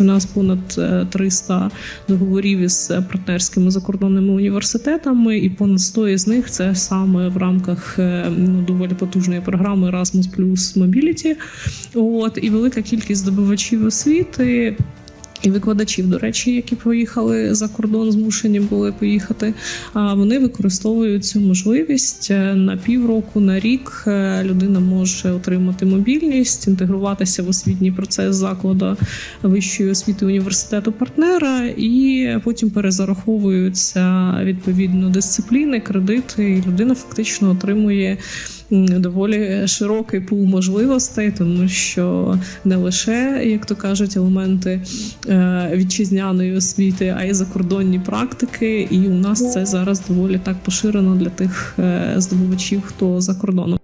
У нас понад е, 300 договорів із партнерськими закордонними університетами, і понад 100 із них це саме в рамках е, ну, доволі потужної програми Erasmus Mobility. От і велика кількість здобувачів освіти. І викладачів, до речі, які поїхали за кордон, змушені були поїхати. А вони використовують цю можливість е, на півроку, на рік. е, Людина може отримати мобільність, інтегруватися в освітній процес закладу вищої освіти університету партнера, і потім перезараховуються відповідно дисципліни, кредити. І людина фактично отримує доволі широкий пул можливостей, тому що не лише, як то кажуть, елементи вітчизняної освіти, а й закордонні практики. І у нас це зараз доволі так поширено для тих е, здобувачів, хто за кордоном.